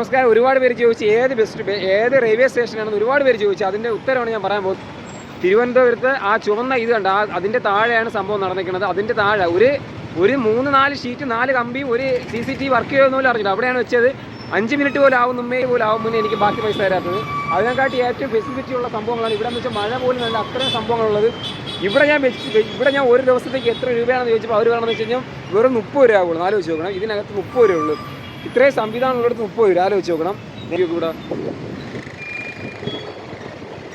നമസ്കാരം. ഒരുപാട് പേര് ചോദിച്ചു ഏത് ബെസ്റ്റ് ഏത് റെയിൽവേ സ്റ്റേഷനാണെന്ന് ഒരുപാട് പേര് ചോദിച്ചു അതിന്റെ ഉത്തരമാണ് ഞാൻ പറയാൻ പോകുന്നത്. തിരുവനന്തപുരത്ത് ആ ചുവന്ന ഇത് കണ്ട ആ അതിന്റെ താഴെയാണ് സംഭവം നടന്നിരിക്കുന്നത്. അതിന്റെ താഴെ ഒരു ഒരു മൂന്ന് നാല് ഷീറ്റ് നാല് കമ്പിയും ഒരു സി സി ടി വർക്ക് ചെയ്യുമെന്ന് പോലും അറിഞ്ഞില്ല. അവിടെയാണ് വെച്ചത്. അഞ്ച് മിനിറ്റ് പോലും ആവും മുമ്പേ പോലും ആവും മുന്നേ എനിക്ക് ബാക്കി പൈസ തരാത്തത്. അതിനെക്കാട്ടി ഏറ്റവും ഫെസിലിറ്റി ഉള്ള സംഭവങ്ങളാണ് ഇവിടെ എന്ന് വെച്ചാൽ മഴ പോലും നല്ല അത്രയും സംഭവങ്ങളുള്ളത്. ഇവിടെ ഞാൻ വെച്ച് ഇവിടെ ഞാൻ ഒരു ദിവസത്തേക്ക് എത്ര രൂപയാണെന്ന് ചോദിച്ചപ്പോൾ അവർ വേണമെന്ന് വെച്ച് കഴിഞ്ഞാൽ വെറും മുപ്പത് രൂപ ആവുള്ളൂ. ആലോചിച്ച് നോക്കണം. ഇതിനകത്ത് മുപ്പത് രൂപ ഉള്ളൂ. ഇത്രയും സംവിധാനം ഉള്ളിടത്ത് മുപ്പത് രൂപ ആലോചിച്ച് നോക്കണം. ഇവിടെ.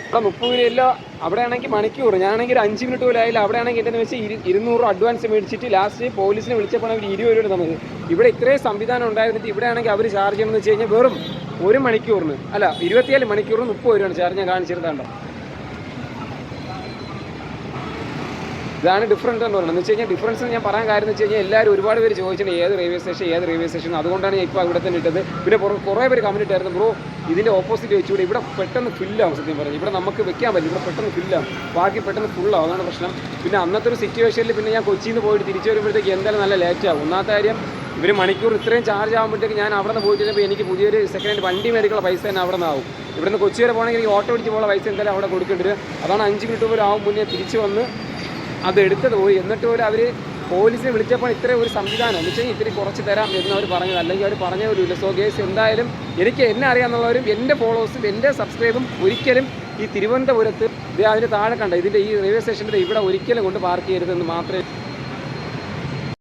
ഇവിടെ മുപ്പത് രൂപയില്ല അവിടെ ആണെങ്കിൽ മണിക്കൂർ. ഞാനാണെങ്കിൽ ഒരു അഞ്ച് മിനിറ്റ് പോലും ആയില്ല. അവിടെ ആണെങ്കിൽ എന്തെന്ന് വെച്ചാൽ ഇരു ഇരുന്നൂറ് അഡ്വാൻസ് മേടിച്ചിട്ട് ലാസ്റ്റ് പോലീസിനെ വിളിച്ചപ്പോൾ അവർ ഇരുപത് രൂപ തന്നത് ഇവിടെ ഇത്രയും സംവിധാനം ഉണ്ടായിരുന്നിട്ട് ഇവിടെ ആണെങ്കിൽ അവർ ചാർജ് ചെയ്യണമെന്ന് വെച്ച് കഴിഞ്ഞാൽ വെറും ഒരു മണിക്കൂറിന്. അല്ല ഇരുപത്തിയേഴ് മണിക്കൂറിന് മുപ്പത് രൂപയാണ് ചാർജ് ഞാൻ കാണിച്ചിരുന്നുണ്ടോ ഇതാണ് ഡിഫറൻസ് എന്ന് പറയുന്നത്. എന്ന് വെച്ച് കഴിഞ്ഞാൽ ഡിഫറൻസ് ഞാൻ പറയാൻ കാര്യം എന്ന് വെച്ച് കഴിഞ്ഞാൽ എല്ലാവരും ഒരുപാട് പേര് ചോദിച്ചിട്ടുണ്ട് ഏത് റെയിൽവേ സ്റ്റേഷൻ ഏത് റെയിൽവേ സ്റ്റേഷൻ അതുകൊണ്ടാണ് ഞാൻ ഇപ്പോൾ ഇവിടെ തന്നെ ഇട്ടത്. പിന്നെ കുറേ പേര് കമന്റ് ബ്രോ ഇതിന്റെ ഓപ്പോസിറ്റ് വെച്ചുകൂടെ ഇവിടെ പെട്ടെന്ന് ഫില്ലാവും സത്യം പറഞ്ഞു ഇവിടെ നമുക്ക് വെക്കാൻ പറ്റും ഇവിടെ പെട്ടെന്ന് ഫില്ലാവും ബാക്കി പെട്ടെന്ന് ഫുള്ളാവും അതാണ് പ്രശ്നം. പിന്നെ അന്നത്തെ ഒരു സിറ്റുവേഷനിൽ പിന്നെ ഞാൻ കൊച്ചിയിൽ നിന്ന് പോയിട്ട് തിരിച്ചു വരുമ്പോഴത്തേക്ക് എന്തായാലും നല്ല ലേറ്റ് ആവും. ഒന്നാമത്തെ കാര്യം ഇവർ മണിക്കൂർ ഇത്രയും ചാർജ് ആകുമ്പോഴത്തേക്ക് ഞാൻ അവിടെ നിന്ന് പോയിട്ട് കഴിഞ്ഞപ്പോൾ എനിക്ക് പുതിയൊരു സെക്കൻഡ് ഹാൻഡ് വണ്ടി മേടിക്കാനുള്ള പൈസ തന്നെ അവിടെ നിന്നാവും ഇവിടുന്ന് കൊച്ചി വരെ പോകണമെങ്കിൽ എനിക്ക് ഓട്ടോ അടിച്ച് പോകാനുള്ള പൈസ എന്തായാലും അവിടെ കൊടുക്കേണ്ടി വരും. അതാണ് അഞ്ച് മിനിറ്റ് പോലും ആവും മുന്നേ തിരിച്ച് വന്ന് അത് എടുത്തത് പോയി. എന്നിട്ട് പോലും അവർ പോലീസിനെ വിളിച്ചപ്പോൾ ഇത്ര ഒരു സംവിധാനം. എന്ന് വെച്ചാൽ ഇത്തിരി കുറച്ച് തരാം എന്ന് അവർ പറഞ്ഞത്. അല്ലെങ്കിൽ അവർ പറഞ്ഞ ഒരു സോ കേസ് എന്തായാലും എനിക്ക് എന്നെ അറിയാമെന്നുള്ളവരും എന്റെ ഫോളോവേഴ്സും എന്റെ സബ്സ്ക്രൈബും ഒരിക്കലും ഈ തിരുവനന്തപുരത്ത് അതിന് താഴെ കണ്ട? ഇതിന്റെ ഈ റെയിൽവേ സ്റ്റേഷന്റെ ഇവിടെ ഒരിക്കലും കൊണ്ട് പാർക്ക് ചെയ്യരുതെന്ന് മാത്രമേ